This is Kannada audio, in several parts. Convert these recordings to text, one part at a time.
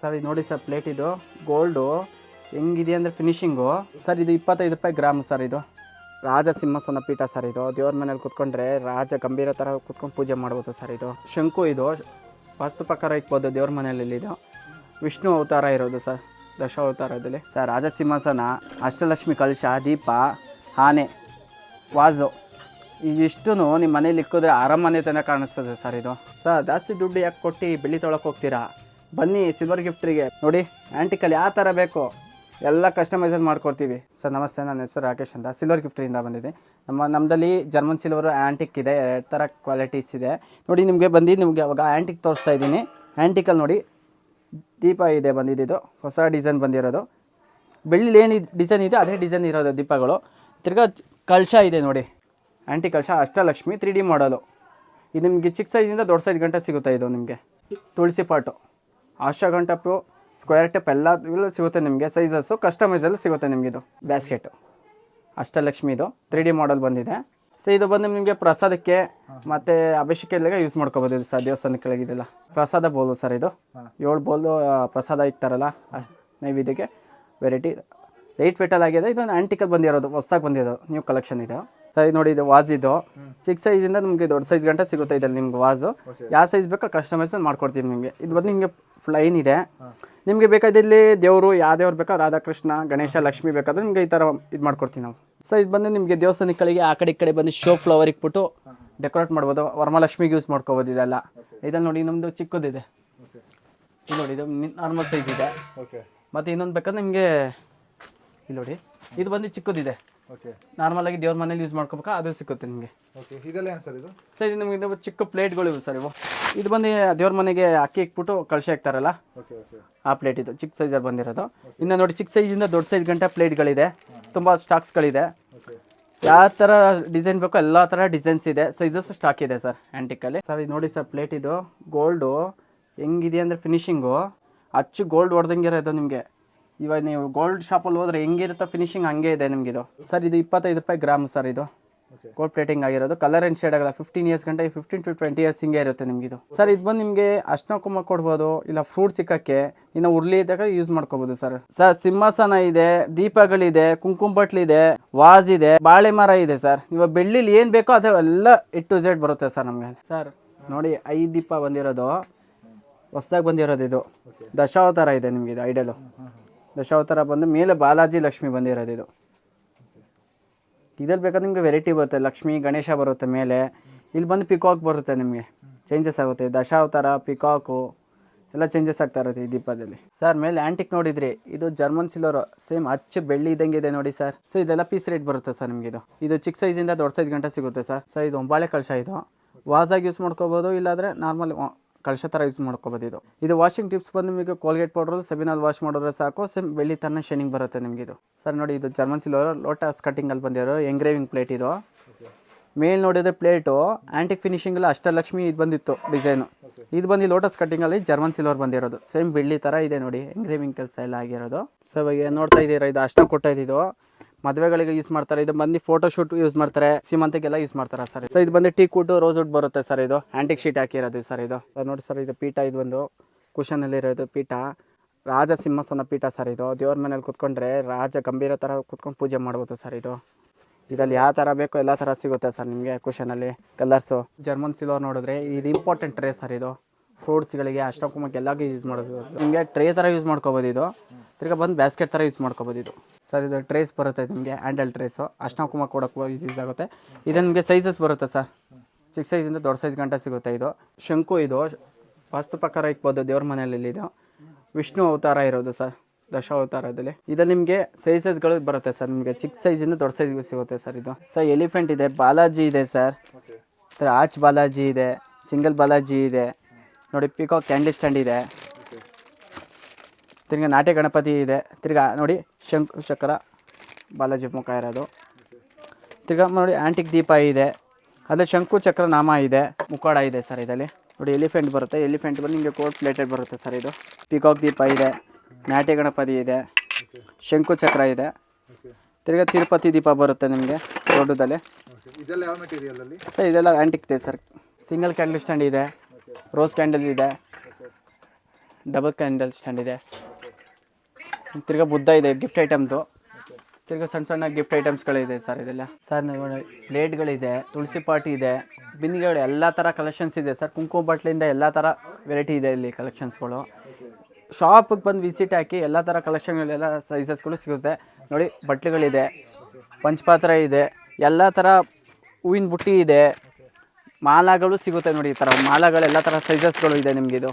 ಸರ್ ಇದು ನೋಡಿ ಸರ್ ಪ್ಲೇಟ್ ಇದು. ಗೋಲ್ಡು ಹೆಂಗಿದೆ ಅಂದರೆ ಫಿನಿಶಿಂಗು ಸರ್, ಇದು ಇಪ್ಪತ್ತೈದು ರೂಪಾಯಿ ಗ್ರಾಮ್ ಸರ್ ಇದು. ರಾಜ ಸಿಂಹಾಸನ ಪೀಠ ಸರ್ ಇದು. ದೇವ್ರ ಮನೇಲಿ ಕುತ್ಕೊಂಡ್ರೆ ರಾಜ ಗಂಭೀರ ಥರ ಕುತ್ಕೊಂಡು ಪೂಜೆ ಮಾಡ್ಬೋದು ಸರ್ ಇದು. ಶಂಕು ಇದು. ವಾಸ್ತು ಪ್ರಕಾರ ಇಕ್ಬೋದು, ದೇವ್ರ ಮನೆಯಲ್ಲಿ ಇದು. ವಿಷ್ಣು ಅವತಾರ ಇರೋದು ಸರ್, ದಶ ಅವತಾರದಲ್ಲಿ. ಸರ್, ರಾಜ ಸಿಂಹಾಸನ, ಅಷ್ಟಲಕ್ಷ್ಮಿ ಕಲಶ, ದೀಪ, ಆನೆ ವಾಜು ಇಷ್ಟು ನಿಮ್ಮ ಮನೇಲಿ ಇಕ್ಕಿದ್ರೆ ಅರಮನೆ ತನಕ ಕಾಣಿಸ್ತದೆ ಸರ್ ಇದು. ಸರ್, ಜಾಸ್ತಿ ದುಡ್ಡು ಯಾಕೆ ಕೊಟ್ಟು ಬೆಳ್ಳಿ ತೊಳಕ್ಕೆ ಹೋಗ್ತೀರಾ? ಬನ್ನಿ ಸಿಲ್ವರ್ ಗಿಫ್ಟ್ರಿಗೆ ನೋಡಿ ಆ್ಯಂಟಿಕಲ್ಲಿ ಯಾವ ಥರ ಬೇಕು. ಎಲ್ಲ ಕಸ್ಟಮೈಸರ್ ಮಾಡ್ಕೊಡ್ತೀವಿ. ಸರ್, ನಮಸ್ತೆ, ನನ್ನ ಹೆಸರು ರಾಕೇಶ್ ಅಂತ. ಸಿಲ್ವರ್ ಗಿಫ್ಟ್ರಿಂದ ಬಂದಿದೆ. ನಮ್ಮ ನಮ್ಮದಲ್ಲಿ ಜರ್ಮನ್ ಸಿಲ್ವರು ಆ್ಯಂಟಿಕ್ ಇದೆ. ಎರಡು ಥರ ಕ್ವಾಲಿಟೀಸ್ ಇದೆ. ನೋಡಿ, ನಿಮಗೆ ಬಂದು, ನಿಮಗೆ ಅವಾಗ ಆ್ಯಂಟಿಕ್ ತೋರಿಸ್ತಾ ಇದ್ದೀನಿ. ಆ್ಯಂಟಿಕಲ್ ನೋಡಿ, ದೀಪ ಇದೆ ಬಂದಿದ್ದು ಹೊಸ ಡಿಸೈನ್ ಬಂದಿರೋದು. ಬೆಳ್ಳಿ ಏನು ಡಿಸೈನ್ ಇದೆ ಅದೇ ಡಿಸೈನ್ ಇರೋದು ದೀಪಗಳು. ತಿರ್ಗಾ ಕಳಶ ಇದೆ ನೋಡಿ. ಆ್ಯಂಟಿ ಕಳಶ ಅಷ್ಟಲಕ್ಷ್ಮಿ ತ್ರೀ ಡಿ ಮಾಡಲು ಇದು ನಿಮಗೆ ಚಿಕ್ಕ ಸೈಜಿಂದ ದೊಡ್ಡ ಸೈಜ್ ಗಂಟೆ ಸಿಗುತ್ತೆ ಇದು ನಿಮಗೆ. ತುಳಸಿ ಪಾಟು. ಆಶಾ ಗಂಟಪ್ಪು ಸ್ಕ್ವೇರ್ ಟೆಪ್ ಎಲ್ಲ ಸಿಗುತ್ತೆ ನಿಮಗೆ ಸೈಜಸ್ಸು ಕಸ್ಟಮೈಸಲ್ಲೂ ಸಿಗುತ್ತೆ ನಿಮಗೆ ಇದು ಬ್ಯಾಸ್ಕೆಟು ಅಷ್ಟಲಕ್ಷ್ಮಿದು ತ್ರೀ ಡಿ ಮಾಡಲ್ ಬಂದಿದೆ. ಸೊ ಇದು ಬಂದು ನಿಮಗೆ ಪ್ರಸಾದಕ್ಕೆ ಮತ್ತು ಅಭಿಷೇಕಗಳಿಗೆ ಯೂಸ್ ಮಾಡ್ಕೋಬೋದು. ಇದು ಸರ್ ದೇವಸ್ಥಾನಕ್ಕೆ ಕೆಳಗಿದೆಲ್ಲ ಪ್ರಸಾದ ಬೋಲು ಸರ್ ಇದು. ಏಳು ಬೋಲು ಪ್ರಸಾದ ಇಕ್ತಾರಲ್ಲ ನೈವೇದ್ಯಕ್ಕೆ ವೆರೈಟಿ ಲೈಟ್ ವೆಟಲ್ ಆಗಿದೆ. ಇದು ಆ್ಯಂಟಿಕಲ್ ಬಂದಿರೋದು ಹೊಸ್ದಾಗಿ ಬಂದಿರೋದು ನ್ಯೂ ಕಲೆಕ್ಷನ್ ಇದು. ಸರ್ ನೋಡಿ ಇದು ವಾಜ್ ಇದು. ಚಿಕ್ಕ ಸೈಜಿಂದ ನಿಮಗೆ ದೊಡ್ಡ ಸೈಜ್ ಗಂಟೆ ಸಿಗುತ್ತೆ ಇದ್ರಲ್ಲಿ ನಿಮ್ಗೆ ವಾಜು ಯಾವ ಸೈಜ್ ಬೇಕೋ ಕಸ್ಟಮೈಸ್ ಮಾಡ್ಕೊಡ್ತೀವಿ ನಿಮಗೆ. ಇದು ಬಂದು ನಿಮಗೆ ಫ್ಲೈನ್ ಇದೆ. ನಿಮಗೆ ಬೇಕಾದ ಇಲ್ಲಿ ದೇವರು ಯಾವ ದೇವ್ರು ಬೇಕಾ ರಾಧಾಕೃಷ್ಣ ಗಣೇಶ ಲಕ್ಷ್ಮಿ ಬೇಕಾದ್ರೆ ನಿಮಗೆ ಈ ಥರ ಇದು ಮಾಡ್ಕೊಡ್ತೀವಿ ನಾವು. ಸೊ ಇದು ಬಂದು ನಿಮಗೆ ದೇವಸ್ಥಾನಗಳಿಗೆ ಆ ಕಡೆ ಈ ಕಡೆ ಬಂದು ಶೋ ಫ್ಲವರ್ ಇಟ್ಬಿಟ್ಟು ಡೆಕೋರೇಟ್ ಮಾಡ್ಬೋದು. ವರಮಲಕ್ಷ್ಮಿಗೆ ಯೂಸ್ ಮಾಡ್ಕೋಬೋದು ಇದೆಲ್ಲ. ಇದಲ್ಲಿ ನೋಡಿ ನಮ್ಮದು ಚಿಕ್ಕದಿದೆ. ಇದು ನೋಡಿ ಇದು ನಾರ್ಮಲ್ ಸೈಜ್ ಇದೆ. ಮತ್ತು ಇನ್ನೊಂದು ಬೇಕಾದ್ರೆ ನಿಮಗೆ ಇಲ್ಲಿ ನೋಡಿ ಇದು ಬಂದು ಚಿಕ್ಕದಿದೆ. ನಾರ್ಮಲ್ ಆಗಿ ದೇವ್ರ ಮನೇಲಿ ಯೂಸ್ ಮಾಡ್ಕೋಬೇಕಾ? ಅದು ಸಿಗುತ್ತೆ ನಿಮಗೆ. ಸರ್ ಇದು? ನಿಮಗೆ ಚಿಕ್ಕ ಪ್ಲೇಟ್ಗಳು ಇವು ಸರ್ ಇವು. ಇದು ಬಂದು ದೇವ್ರ ಮನೆಗೆ ಅಕ್ಕಿ ಇಟ್ಬಿಟ್ಟು ಕಳಿಸಿ ಹಾಕ್ತಾರಲ್ಲ? ಆ ಪ್ಲೇಟ್ ಇದು. ಚಿಕ್ಕ ಸೈಜಲ್ಲಿ ಬಂದಿರೋದು. ಇನ್ನು ನೋಡಿ ಚಿಕ್ಕ ಸೈಜಿಂದ ದೊಡ್ಡ ಸೈಜ್ ಗಂಟೆ ಪ್ಲೇಟ್ಗಳಿದೆ ತುಂಬ ಸ್ಟಾಕ್ಸ್ಗಳಿದೆ ಯಾವ ಥರ ಡಿಸೈನ್ ಬೇಕೋ ಎಲ್ಲ ಥರ ಡಿಸೈನ್ಸ್ ಇದೆ. ಸೈಜಸ್ ಸ್ಟಾಕ್ ಇದೆ ಸರ್ ಆ್ಯಂಟಿಕಲ್ಲಿ ಸರ್ ಇದು ನೋಡಿ ಸರ್ ಪ್ಲೇಟ್ ಇದು. ಗೋಲ್ಡು ಹೆಂಗಿದೆ ಅಂದರೆ ಫಿನಿಶಿಂಗು ಅಚ್ಚು ಗೋಲ್ಡ್ ಹೊಡೆದಂಗೆ ಇದು ನಿಮಗೆ. ಇವಾಗ ನೀವು ಗೋಲ್ಡ್ ಶಾಪಲ್ಲಿ ಹೋದ್ರೆ ಹೆಂಗಿರುತ್ತೋ ಫಿನಿಶಿಂಗ್ ಹಂಗೆ ಇದೆ ನಿಮಗಿದು. ಸರ್ ಇದು ಇಪ್ಪತ್ತೈದು ರೂಪಾಯಿ ಗ್ರಾಮ್ ಸರ್ ಇದು. ಓಕೆ ಗೋಲ್ಡ್ ಪ್ಲೇಟಿಂಗ್ ಆಗಿರೋದು. ಕಲರ್ ಅಂಡ್ ಶೇಡ್ ಆಗಲ್ಲ. ಫಿಫ್ಟೀನ್ ಇಯರ್ಸ್ ಗಂಟೆ ಫಿಫ್ಟೀನ್ ಟು ಟ್ವೆಂಟಿ ಇಯರ್ಸ್ ಹಿಂಗೆ ಇರುತ್ತೆ ನಿಮಗಿದು. ಸರ್ ಇದು ಬಂದು ನಿಮಗೆ ಅರ್ಶಿನ ಕುಂಭ ಕೊಡ್ಬೋದು ಇಲ್ಲ ಫ್ರೂಟ್ ಸಿಕ್ಕಕ್ಕೆ ಇನ್ನು ಉರ್ಲಿ ಇದ್ದಾಗ ಯೂಸ್ ಮಾಡ್ಕೋಬೋದು ಸರ್ ಸರ್ ಸಿಂಹಾಸನ ಇದೆ ದೀಪಗಳಿದೆ ಕುಂಕುಮ ಬಟ್ಲಿದೆ ವಾಜ್ ಇದೆ ಬಾಳೆ ಮರ ಇದೆ ಸರ್ ಇವಾಗ ಬೆಳ್ಳಿಲಿ ಏನು ಬೇಕೋ ಅದು ಎಲ್ಲ ಇಟ್ ಟು ಝೆಡ್ ಬರುತ್ತೆ ಸರ್ ನಮಗೆ. ಸರ್ ನೋಡಿ ಐದು ದೀಪ ಬಂದಿರೋದು. ಹೊಸ್ದಾಗಿ ಬಂದಿರೋದು ಇದು. ದಶಾವತಾರ ಇದೆ ನಿಮಗೆ ಇದು ಐಡಲು ದಶಾವತಾರ ಬಂದು ಮೇಲೆ ಬಾಲಾಜಿ ಲಕ್ಷ್ಮಿ ಬಂದಿರೋದು ಇದು. ಇದ್ರಲ್ಲಿ ಬೇಕಾದ್ರೆ ನಿಮಗೆ ವೆರೈಟಿ ಬರುತ್ತೆ. ಲಕ್ಷ್ಮಿ, ಗಣೇಶ ಬರುತ್ತೆ ಮೇಲೆ. ಇಲ್ಲಿ ಬಂದು ಪಿಕಾಕ್ ಬರುತ್ತೆ ನಿಮಗೆ. ಚೇಂಜಸ್ ಆಗುತ್ತೆ. ದಶಾವತಾರ ಪಿಕಾಕು ಎಲ್ಲ ಚೇಂಜಸ್ ಆಗ್ತಾ ಇರುತ್ತೆ ಈ ದೀಪದಲ್ಲಿ. ಸರ್ ಮೇಲೆ ಆ್ಯಂಟಿಕ್ ನೋಡಿದ್ರಿ. ಇದು ಜರ್ಮನ್ ಸಿಲ್ವರ್ ಸೇಮ್ ಅಚ್ಚ ಬೆಳ್ಳಿ ಇದ್ದಂಗೆ ಇದೆ ನೋಡಿ ಸರ್ ಸೊ ಇದೆಲ್ಲ ಪೀಸ್ ರೇಟ್ ಬರುತ್ತೆ ಸರ್ ನಿಮಗೆ ಇದು. ಇದು ಚಿಕ್ಕ ಸೈಜಿಂದ ದೊಡ್ಡ ಸೈಜ್ ಗಂಟೆ ಸಿಗುತ್ತೆ ಸರ್ ಸೊ ಇದು ಒಂಬಾಳೆ ಕಳಶ ಇದು. ವಾಸಾಗಿ ಯೂಸ್ ಮಾಡ್ಕೋಬೋದು, ಇಲ್ಲಾಂದರೆ ನಾರ್ಮಲ್ ಕಳಶ ಥರ ಯೂಸ್ ಮಾಡ್ಕೋಬೋದು ಇದು. ಇದು ವಾಷಿಂಗ್ ಟಿಪ್ಸ್ ಬಂದು ನಿಮಗೆ ಕೋಲ್ಗೇಟ್ ಪೌಡ್ರು ಸೆಬಿನಲ್ಲಿ ವಾಶ್ ಮಾಡಿದ್ರೆ ಸಾಕು. ಸೇಮ್ ಬೆಳ್ಳಿ ತನ್ನ ಶೈನಿಂಗ್ ಬರುತ್ತೆ ನಿಮಗೆ ಇದು. ಸರ್, ನೋಡಿ ಇದು ಜರ್ಮನ್ ಸಿಲ್ವರ್ ಲೋಟಸ್ ಕಟ್ಟಿಂಗಲ್ಲಿ ಬಂದಿರೋ ಎಂಗ್ರೇವಿಂಗ್ ಪ್ಲೇಟ್ ಇದು. ಮೇಲ್ ನೋಡಿದ್ರೆ ಪ್ಲೇಟು ಆ್ಯಂಟಿಕ್ ಫಿನಿಶಿಂಗಲ್ಲಿ ಅಷ್ಟಲಕ್ಷ್ಮಿ ಇದು ಬಂದಿತ್ತು ಡಿಸೈನು ಇದು ಬಂದು ಲೋಟಸ್ ಕಟ್ಟಿಂಗಲ್ಲಿ ಜರ್ಮನ್ ಸಿಲ್ವರ್ ಬಂದಿರೋದು. ಸೇಮ್ ಬೆಳ್ಳಿ ಥರ ಇದೆ ನೋಡಿ. ಎಂಗ್ರೇವಿಂಗ್ ಕೆಲಸ ಎಲ್ಲ ಆಗಿರೋದು. ಸೊ ಇವಾಗ ನೋಡ್ತಾ ಇದ್ದೀರಾ, ಇದು ಅಷ್ಟ ಕೊಟ್ಟ ಇದ್ದು ಮದುವೆಗಳಿಗೆ ಯೂಸ್ ಮಾಡ್ತಾರೆ. ಇದು ಬಂದು ಫೋಟೋ ಶೂಟ್ ಯೂಸ್ ಮಾಡ್ತಾರೆ. ಸೀಮಂತಿಗೆಲ್ಲ ಯೂಸ್ ಮಾಡ್ತಾರೆ ಸರ್ ಸೊ ಇದು ಬಂದು ಟೀ ಕೂಟು ರೋಸ್ ವುಡ್ ಬರುತ್ತೆ ಸರ್ ಇದು. ಆಂಟಿಕ್ ಶೀಟ್ ಹಾಕಿರೋದು ಸರ್ ಇದು. ನೋಡಿ ಸರ್ ಇದು ಪೀಠ ಇದು ಒಂದು. ಕುಶನಲ್ಲಿರೋದು ಪೀಠ. ರಾಜ ಸಿಂಹಸನ ಪೀಠ ಸರ್ ಇದು. ದೇವ್ರ ಮನೇಲಿ ಕುತ್ಕೊಂಡ್ರೆ ರಾಜ ಗಂಭೀರ ಥರ ಕುತ್ಕೊಂಡು ಪೂಜೆ ಮಾಡ್ಬೋದು ಸರ್ ಇದು. ಇದರಲ್ಲಿ ಯಾವ ಥರ ಬೇಕೋ ಎಲ್ಲ ಥರ ಸಿಗುತ್ತೆ ಸರ್ ನಿಮಗೆ ಅಲ್ಲಿ ಕಲರ್ಸು ಜರ್ಮನ್ ಸಿಲ್ವರ್ ನೋಡಿದ್ರೆ ಇದು ಇಂಪಾರ್ಟೆಂಟ್ ರೇ ಸರ್ ಇದು. ಫ್ರೂಟ್ಸ್ಗಳಿಗೆ ಅಷ್ಟಕ್ಕೆ ಎಲ್ಲಾಗೂ ಯೂಸ್ ಮಾಡೋದು. ನಿಮಗೆ ಟ್ರೇ ಥರ ಯೂಸ್ ಮಾಡ್ಕೋಬೋದು ಇದು. ತಿರ್ಗಾ ಬಂದು ಬ್ಯಾಸ್ಕೆಟ್ ಥರ ಯೂಸ್ ಮಾಡ್ಕೋಬೋದು ಇದು. ಸರ್ ಇದು ಟ್ರೇಸ್ ಬರುತ್ತೆ ನಿಮಗೆ ಹ್ಯಾಂಡಲ್ ಟ್ರೇಸು ಅಷ್ಟಕ್ಕೆ ಕುಮ ಕೊಡೋಕ್ಕೆ ಯೂಸ್ ಆಗುತ್ತೆ. ಇದು ನಿಮಗೆ ಸೈಜಸ್ ಬರುತ್ತೆ ಸರ್ ಚಿಕ್ಕ ಸೈಜಿಂದ ದೊಡ್ಡ ಸೈಜ್ ಗಂಟೆ ಸಿಗುತ್ತೆ ಇದು. ಶಂಕು ಇದು. ವಾಸ್ತು ಪ್ರಕಾರ ಇಕ್ಬೋದು ದೇವ್ರ ಮನೆಯಲ್ಲಿ ಇದು. ವಿಷ್ಣು ಅವತಾರ ಇರೋದು ಸರ್ ದಶ ಅವತಾರದಲ್ಲಿ. ಇದು ನಿಮಗೆ ಸೈಜಸ್ಗಳು ಬರುತ್ತೆ ಸರ್ ನಿಮಗೆ ಚಿಕ್ಕ ಸೈಜಿಂದ ದೊಡ್ಡ ಸೈಜ್ಗೆ ಸಿಗುತ್ತೆ ಸರ್ ಇದು. ಸರ್ ಎಲಿಫೆಂಟ್ ಇದೆ ಬಾಲಾಜಿ ಇದೆ ಸರ್ ಆಚ್ ಬಾಲಾಜಿ ಇದೆ ಸಿಂಗಲ್ ಬಾಲಾಜಿ ಇದೆ. ನೋಡಿ ಪಿಕಾಕ್ ಕ್ಯಾಂಡಲ್ ಸ್ಟ್ಯಾಂಡ್ ಇದೆ. ತಿರ್ಗಿ ನಾಟ್ಯ ಗಣಪತಿ ಇದೆ. ತಿರ್ಗಿ ನೋಡಿ ಶಂಕು ಚಕ್ರ ಬಾಲಾಜಿ ಮುಖ ಇರೋದು. ತಿರ್ಗ ನೋಡಿ ಆಂಟಿಕ್ ದೀಪ ಇದೆ. ಅದೇ ಶಂಕು ಚಕ್ರ ನಾಮ ಇದೆ. ಮುಖವಾಡ ಇದೆ ಸರ್ ಇದರಲ್ಲಿ. ನೋಡಿ ಎಲಿಫೆಂಟ್ ಬರುತ್ತೆ. ಎಲಿಫೆಂಟ್ ಬಂದು ನಿಮಗೆ ಕೋಟ್ ಪ್ಲೇಟೆಡ್ ಬರುತ್ತೆ ಸರ್ ಇದು. ಪಿಕಾಕ್ ದೀಪ ಇದೆ. ನಾಟ್ಯ ಗಣಪತಿ ಇದೆ. ಶಂಕು ಚಕ್ರ ಇದೆ. ತಿರ್ಗಿ ತಿರುಪತಿ ದೀಪ ಬರುತ್ತೆ ನಿಮಗೆ ದೊಡ್ಡದಲ್ಲಿ ಸರ್ ಇದೆಲ್ಲ ಆ್ಯಂಟಿಕ್ ಇದೆ ಸರ್. ಸಿಂಗಲ್ ಕ್ಯಾಂಡಲ್ ಸ್ಟ್ಯಾಂಡ್ ಇದೆ. ರೋಸ್ ಕ್ಯಾಂಡಲ್ ಇದೆ. ಡಬಲ್ ಕ್ಯಾಂಡಲ್ ಸ್ಟ್ಯಾಂಡ್ ಇದೆ. ತಿರ್ಗ ಬುದ್ಧ ಇದೆ ಗಿಫ್ಟ್ ಐಟಮ್ದು ತಿರ್ಗ ಸಣ್ಣ ಸಣ್ಣ ಗಿಫ್ಟ್ ಐಟಮ್ಸ್ಗಳಿದೆ ಸರ್ ಇದೆಲ್ಲ ಸರ್ ಪ್ಲೇಟ್ಗಳಿದೆ ತುಳಸಿ ಪಾಟಿ ಇದೆ, ಬಿಂದಿಗೆಗಳು ಎಲ್ಲ ಥರ ಕಲೆಕ್ಷನ್ಸ್ ಇದೆ ಸರ್ ಕುಂಕುಮ ಬಾಟ್ಲಿಂದ ಎಲ್ಲ ಥರ ವೆರೈಟಿ ಇದೆ ಇಲ್ಲಿ ಕಲೆಕ್ಷನ್ಸ್ಗಳು ಶಾಪಿಗೆ ಬಂದು ವಿಸಿಟ್ ಹಾಕಿ ಎಲ್ಲ ಥರ ಕಲೆಕ್ಷನ್ಗಳೆಲ್ಲ ಸೈಜಸ್ಗಳು ಸಿಗುತ್ತೆ. ನೋಡಿ, ಬಟ್ಲುಗಳಿದೆ, ಪಂಚಪಾತ್ರ ಇದೆ, ಎಲ್ಲ ಥರ ಹೂವಿನ ಬುಟ್ಟಿ ಇದೆ. ಮಾಲಾಗಳು ಸಿಗುತ್ತೆ ನೋಡಿ ಈ ಥರ ಮಾಲಾಗಳು ಎಲ್ಲ ಥರ ಸೈಜಸ್ಗಳು ಇದೆ ನಿಮಗಿದು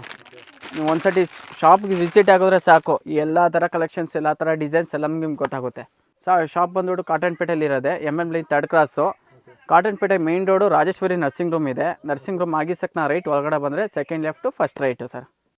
ನೀವು ಸರ್ತಿ ಶಾಪ್ಗೆ ವಿಸಿಟ್ ಆಗಿದ್ರೆ ಸಾಕು. ಎಲ್ಲ ಥರ ಕಲೆಕ್ಷನ್ಸ್ ಎಲ್ಲ ಥರ ಡಿಸೈನ್ಸ್ ಎಲ್ಲ ನಿಮ್ಗೆ ಗೊತ್ತಾಗುತ್ತೆ. ಸಾ ಶಾಪ್ ಬಂದ್ಬಿಟ್ಟು ಕಾಟನ್ ಪೇಟೆಯಲ್ಲಿ ಇರೋದೆ M M line third cross cotton ಪೇಟೆ main road Rajeshwari nursing room ಇದೆ. ನರ್ಸಿಂಗ್ ರೂಮ್ ಆಗಿಸಕ್ಕೆ ನಾ ರೈಟ್ ಒಳಗಡೆ ಬಂದರೆ second left first right sir